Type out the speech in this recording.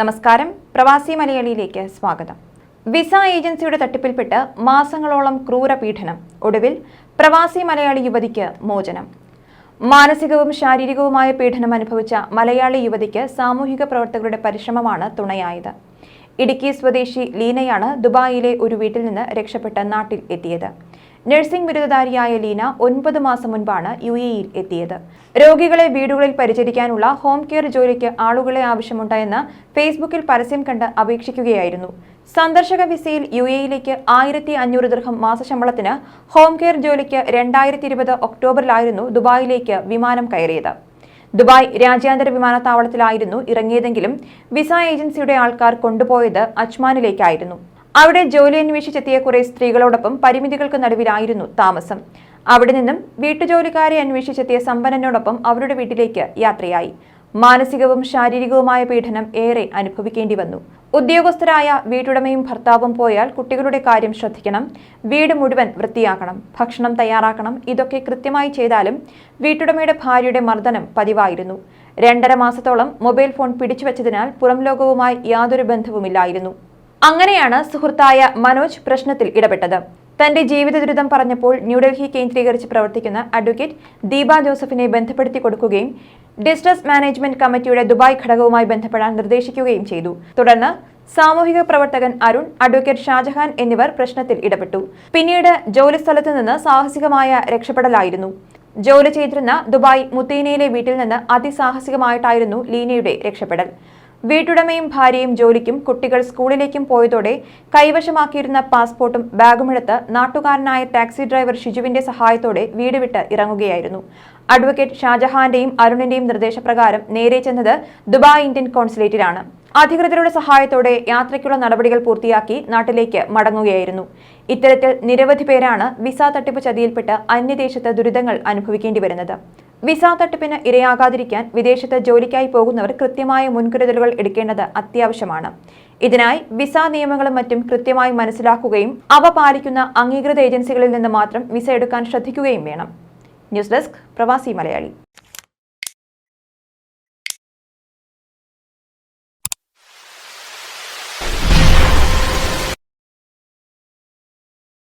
നമസ്കാരം. പ്രവാസി മലയാളിയിലേക്ക് സ്വാഗതം. വിസ ഏജൻസിയുടെ തട്ടിപ്പിൽപ്പെട്ട് മാസങ്ങളോളം ക്രൂരപീഡനം. ഒടുവിൽ പ്രവാസി മലയാളി യുവതിക്ക് മോചനം. മാനസികവും ശാരീരികവുമായ പീഡനം അനുഭവിച്ച മലയാളി യുവതിക്ക് സാമൂഹിക പ്രവർത്തകരുടെ പരിശ്രമമാണ് തുണയായത്. ഇടുക്കി സ്വദേശി ലീനയാണ് ദുബായിലെ ഒരു വീട്ടിൽ നിന്ന് രക്ഷപ്പെട്ട് നാട്ടിൽ എത്തിയത്. നഴ്സിംഗ് ബിരുദധാരിയായ ലീന ഒൻപത് മാസം മുൻപാണ് യു എയിൽ എത്തിയത്. രോഗികളെ വീടുകളിൽ പരിചരിക്കാനുള്ള ഹോം കെയർ ജോലിക്ക് ആളുകളെ ആവശ്യമുണ്ടെന്ന് ഫേസ്ബുക്കിൽ പരസ്യം കണ്ട് അപേക്ഷിക്കുകയായിരുന്നു. സന്ദർശക വിസയിൽ യു എയിലേക്ക് ആയിരത്തി അഞ്ഞൂറ് ദൃഹം മാസശമ്പളത്തിന് ഹോം കെയർ ജോലിക്ക് രണ്ടായിരത്തി ഇരുപത് ഒക്ടോബറിലായിരുന്നു ദുബായിലേക്ക് വിമാനം കയറിയത്. ദുബായ് രാജ്യാന്തര വിമാനത്താവളത്തിലായിരുന്നു ഇറങ്ങിയതെങ്കിലും വിസ ഏജൻസിയുടെ ആൾക്കാർ കൊണ്ടുപോയത് അജ്മാനിലേക്കായിരുന്നു. അവിടെ ജോലി അന്വേഷിച്ചെത്തിയ കുറെ സ്ത്രീകളോടൊപ്പം പരിമിതികൾക്ക് നടുവിലായിരുന്നു താമസം. അവിടെ നിന്നും വീട്ടുജോലിക്കാരെ അന്വേഷിച്ചെത്തിയ സമ്പന്നനോടൊപ്പം അവരുടെ വീട്ടിലേക്ക് യാത്രയായി. മാനസികവും ശാരീരികവുമായ പീഡനം ഏറെ അനുഭവിക്കേണ്ടി വന്നു. ഉദ്യോഗസ്ഥരായ വീട്ടുടമയും ഭർത്താവും പോയാൽ കുട്ടികളുടെ കാര്യം ശ്രദ്ധിക്കണം വീട് മുഴുവൻ വൃത്തിയാക്കണം ഭക്ഷണം തയ്യാറാക്കണം ഇതൊക്കെ കൃത്യമായി ചെയ്താലും വീട്ടുടമയുടെ ഭാര്യയുടെ മർദ്ദനം പതിവായിരുന്നു. രണ്ടര മാസത്തോളം മൊബൈൽ ഫോൺ പിടിച്ചുവെച്ചതിനാൽ പുറം ലോകവുമായി യാതൊരു ബന്ധവുമില്ലായിരുന്നു. അങ്ങനെയാണ് സുഹൃത്തായ മനോജ് പ്രശ്നത്തിൽ ഇടപെട്ടത്. തന്റെ ജീവിത ദുരിതം പറഞ്ഞപ്പോൾ ന്യൂഡൽഹി കേന്ദ്രീകരിച്ച് പ്രവർത്തിക്കുന്ന അഡ്വക്കേറ്റ് ദീപ ജോസഫിനെ ബന്ധപ്പെടുത്തി കൊടുക്കുകയും ഡിസ്ട്രസ് മാനേജ്മെന്റ് കമ്മിറ്റിയുടെ ദുബായ് ഘടകവുമായി ബന്ധപ്പെടാൻ നിർദ്ദേശിക്കുകയും ചെയ്തു. തുടർന്ന് സാമൂഹിക പ്രവർത്തകൻ അരുൺ അഡ്വക്കേറ്റ് ഷാജഹാൻ എന്നിവർ പ്രശ്നത്തിൽ ഇടപെട്ടു. പിന്നീട് ജോലിസ്ഥലത്ത് നിന്ന് സാഹസികമായ രക്ഷപ്പെടലായിരുന്നു. ജോലി ചെയ്തിരുന്ന ദുബായ് മുത്തീനയിലെ വീട്ടിൽ നിന്ന് അതിസാഹസികമായിട്ടായിരുന്നു ലീനയുടെ രക്ഷപ്പെടൽ. വീട്ടുടമയും ഭാര്യയും ജോലിക്കും കുട്ടികൾ സ്കൂളിലേക്കും പോയതോടെ കൈവശമാക്കിയിരുന്ന പാസ്പോർട്ടും ബാഗുമെടുത്ത് നാട്ടുകാരനായ ടാക്സി ഡ്രൈവർ ഷിജുവിന്റെ സഹായത്തോടെ വീട് വിട്ട് ഇറങ്ങുകയായിരുന്നു. അഡ്വക്കേറ്റ് ഷാജഹാന്റെയും അരുണിന്റെയും നിർദ്ദേശപ്രകാരം നേരെ ചെന്നത് ദുബായ് ഇന്ത്യൻ കോൺസുലേറ്റിലാണ്. അധികൃതരുടെ സഹായത്തോടെ യാത്രയ്ക്കുള്ള നടപടികൾ പൂർത്തിയാക്കി നാട്ടിലേക്ക് മടങ്ങുകയായിരുന്നു. ഇത്തരത്തിൽ നിരവധി പേരാണ് വിസ തട്ടിപ്പ് ചതിയിൽപ്പെട്ട് അന്യദേശത്ത് ദുരിതങ്ങൾ അനുഭവിക്കേണ്ടി വരുന്നത്. വിസ തട്ടിപ്പിന് ഇരയാകാതിരിക്കാൻ വിദേശത്ത് ജോലിക്കായി പോകുന്നവർ കൃത്യമായ മുൻകരുതലുകൾ എടുക്കേണ്ടത് അത്യാവശ്യമാണ്. ഇതിനായി വിസ നിയമങ്ങളും മറ്റും കൃത്യമായി മനസ്സിലാക്കുകയും അവ പാലിക്കുന്ന അംഗീകൃത ഏജൻസികളിൽ നിന്ന് മാത്രം വിസ എടുക്കാൻ ശ്രദ്ധിക്കുകയും വേണം. ന്യൂസ് ഡെസ്ക് പ്രവാസി മലയാളി.